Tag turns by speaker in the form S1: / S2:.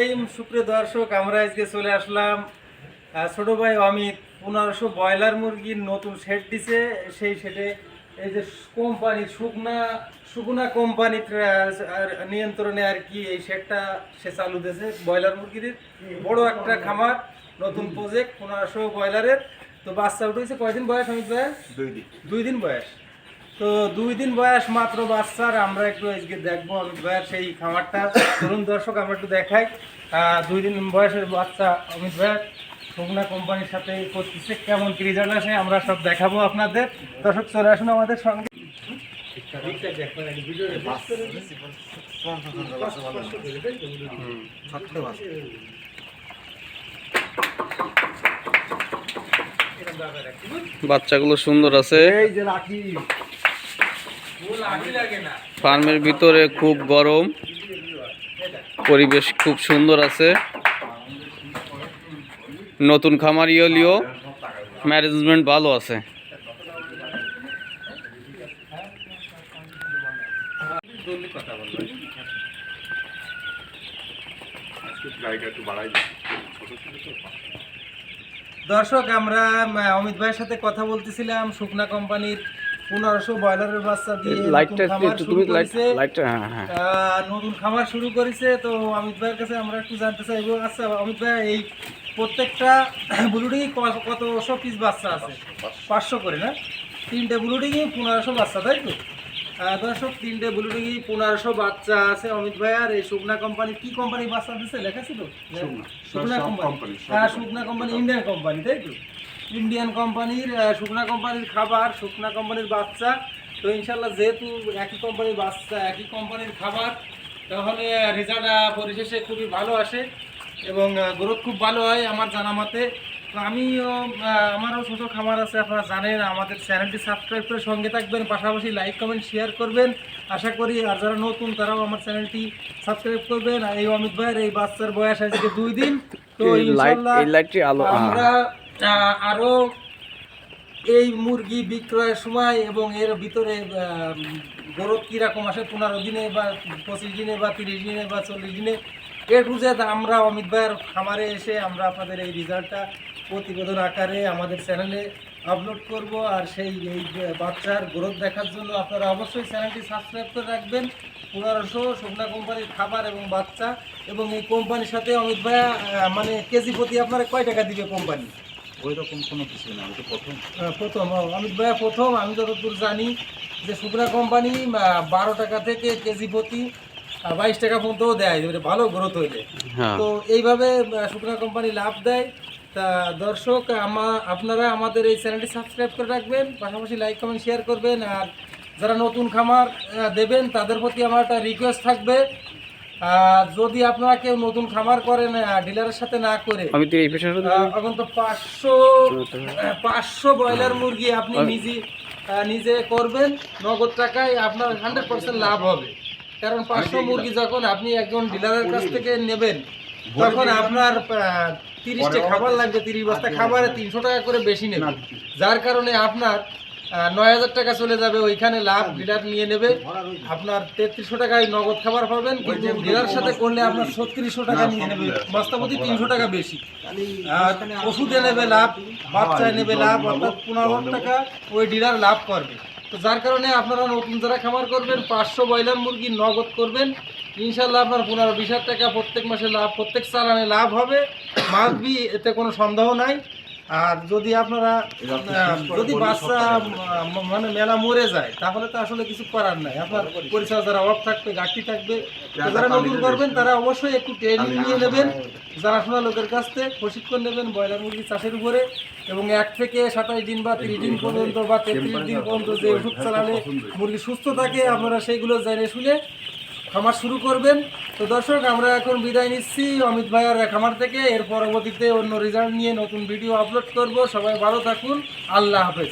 S1: এই সুপ্রিয় দর্শক আমরা আজকে চলে আসলাম ছোট ভাই অমিত। পনেরোশো ব্রয়লার মুরগির নতুন সেট দিছে সেই সেটে এই যে কোম্পানি শুকনা শুকনা কোম্পানির নিয়ন্ত্রণে আর কি এই সেটটা সে চালু দিয়েছে ব্রয়লার মুরগির বড় একটা খামার নতুন প্রজেক্ট পনেরোশো ব্রয়লারের। তো বাচ্চা উঠেছে কয়দিন বয়স অমিত ভাই
S2: দুই দিন।
S1: দুই দিন বয়স। তো দুই দিন বয়স মাত্র বাচ্চার আমরা একটু আজকে দেখব অমিত ভাইয়ের সেই খামারটা। তরুণ দর্শক আমরা একটু দেখাই। দুই দিন বয়সের বাচ্চা অমিত ভাইয়ের শুকনা কোম্পানির সাথে করতেছে কেমন কি রেজাল্ট আসে আমরা সব দেখাবো আপনাদের। দর্শক চলে আসুন আমাদের সঙ্গে।
S3: বাচ্চাগুলো সুন্দর আছে।
S1: এই যে রাখি।
S3: ফার্মের ভিতরে খুব গরম, পরিবেশ খুব সুন্দর আছে নতুন খামার ইয়লিও ম্যানেজমেন্ট ভালো আছে।
S1: দর্শক, আমরা অমিত ভাইয়ের সাথে কথা বলতেছিলাম, শুকনা কোম্পানির পনেরোশো ব্রয়লারের বাচ্চা দিয়ে
S3: লাইটটা তুমি লাইট লাইটটা হ্যাঁ হ্যাঁ।
S1: নতুন খামার শুরু করেছে। তো অমিত ভাইয়ের কাছে আমরা একটু জানতে চাইব। আচ্ছা অমিত ভাই এই প্রত্যেকটা ব্লুডিং কতশো পিস বাচ্চা আছে? পাঁচশো। করে না? তিনটে ব্লুডিংয়ে পনেরোশো বাচ্চা তাই তো? দর্শক তিনটে ব্লুডিংয়ে পনেরোশো বাচ্চা আছে অমিত ভাই। আর এই শুকনা কোম্পানি কি কোম্পানি বাচ্চা দিচ্ছে? লেখা ছিল?
S2: শুকনা।
S1: কোম্পানি হ্যাঁ। শুকনা কোম্পানি ইন্ডিয়ান কোম্পানি তাই তো? ইন্ডিয়ান কোম্পানির শুকনা কোম্পানির খাবার শুকনা কোম্পানির বাচ্চা। তো ইনশাল্লাহ যেহেতু একই কোম্পানির বাচ্চা একই কোম্পানির খাবার তাহলে রেজাল্ট পরিশেষে খুবই ভালো আসে এবং গ্রোথ খুব ভালো হয় আমার জানা মতে। তো আমিও আমারও ছোটো খামার আছে আপনারা জানেন আমাদের চ্যানেলটি সাবস্ক্রাইব করে সঙ্গে থাকবেন পাশাপাশি লাইক কমেন্ট শেয়ার করবেন। আশা করি আর যারা নতুন তারাও আমার চ্যানেলটি সাবস্ক্রাইব করবেন। এই অমিত ভাইয়ের এই বাচ্চার বয়স আজকে দুই দিন। তো ইনশাল্লাহ আমরা আহ, আরও এই মুরগি বিক্রয়ের সময় এবং এর ভিতরে গরত কীরকম আসে পনেরো দিনে বা পঁচিশ দিনে বা তিরিশ দিনে বা চল্লিশ দিনে এ টু আমরা অমিত ভাইয়ের খামারে এসে আমরা আপনাদের এই রেজাল্টটা প্রতিবেদন আকারে আমাদের চ্যানেলে আপলোড করব আর সেই এই বাচ্চার গ্রোথ দেখার জন্য আপনারা অবশ্যই চ্যানেলটি সাবস্ক্রাইব করে রাখবেন। পনেরোশো শুকনা কোম্পানির খাবার এবং বাচ্চা এবং এই কোম্পানির সাথে অমিত ভাইয়া মানে কেজি প্রতি আপনারা কয় টাকা দিবে কোম্পানি?
S2: ওই রকম কোনো কিছু না আমি তো প্রথম।
S1: প্রথম অমিত ভাইয়া প্রথম আমি যতদূর জানি যে শুকনা কোম্পানি বারো টাকা থেকে কেজি প্রতি বাইশ টাকা পর্যন্ত দেয় ভালো গ্রোথ হইলে।
S3: হ্যাঁ।
S1: তো এইভাবে শুকনা কোম্পানি লাভ দেয়। তা দর্শক আমা আপনারা আমাদের এই চ্যানেলটি সাবস্ক্রাইব করে রাখবেন পাশাপাশি লাইক কমেন্ট শেয়ার করবেন আর যারা নতুন খামার দেবেন তাদের প্রতি আমার একটা রিকোয়েস্ট থাকবে। যদি আপনারা কেউ নতুন খামার করেন ডিলারের সাথে না করে
S3: আমি তো এই পেশাটা
S1: আহ, এখন তো পাঁচশো পাঁচশো ব্রয়লার মুরগি আপনি নিজে নিজে করবেন নগদ টাকায় আপনার হান্ড্রেড পার্সেন্ট লাভ হবে। কারণ পাঁচশো মুরগি যখন আপনি একজন ডিলারের কাছ থেকে নেবেন তখন আপনার তিরিশটা খাবার লাগবে তিরিশ বস্তা খাবারে তিনশো টাকা করে বেশি নেবেন। যার কারণে আপনার নয় হাজার টাকা চলে যাবে ওইখানে লাভ ডিলার নিয়ে নেবে। আপনার তেত্রিশশো টাকায় নগদ খাবার পাবেন কিন্তু ডিলার সাথে করলে আপনার ছত্রিশশো টাকা নিয়ে নেবে বস্তাপতি তিনশো টাকা বেশি। আর ওষুধে নেবে লাভ বাচ্চায় নেবে লাভ অর্থাৎ পনেরো টাকা ওই ডিলার লাভ করবে। তো যার কারণে আপনারা নতুন যারা খামার করবেন পাঁচশো ব্রয়লার মুরগি নগদ করবেন। ইনশাল্লাহ আপনার পনেরো বিশ হাজার টাকা প্রত্যেক মাসে লাভ প্রত্যেক চালানে লাভ হবে। মাসবি এতে কোনো সন্দেহ নাই। আর যদি আপনারা যদি বাচ্চা মানে মেলা মরে যায় তাহলে তো আসলে কিছু করার নাই। আপনার পরিচয় যারা অভাব থাকবে ঘাটতি থাকবে যারা নতুন করবেন তারা অবশ্যই একটু ট্রেনিং নিয়ে নেবেন। যারা জানাশোনা লোকের কাছ থেকে প্রশিক্ষণ নেবেন ব্রয়লার মুরগি চাষের উপরে এবং এক থেকে সাতাশ দিন বা তিরিশ দিন পর্যন্ত বা তেত্রিশ দিন পর্যন্ত যে ওষুধ চালালে মুরগি সুস্থ থাকে আপনারা সেইগুলো জেনে শুনে খামার শুরু করবেন। তো দর্শক, আমরা এখন বিদায় নিচ্ছি। অমিত ভাইয়ার খামার থেকে। এর পরবর্তীতে অন্য রেজাল্ট নিয়ে নতুন ভিডিও আপলোড করব। সবাই ভালো থাকুন। আল্লাহ হাফেজ।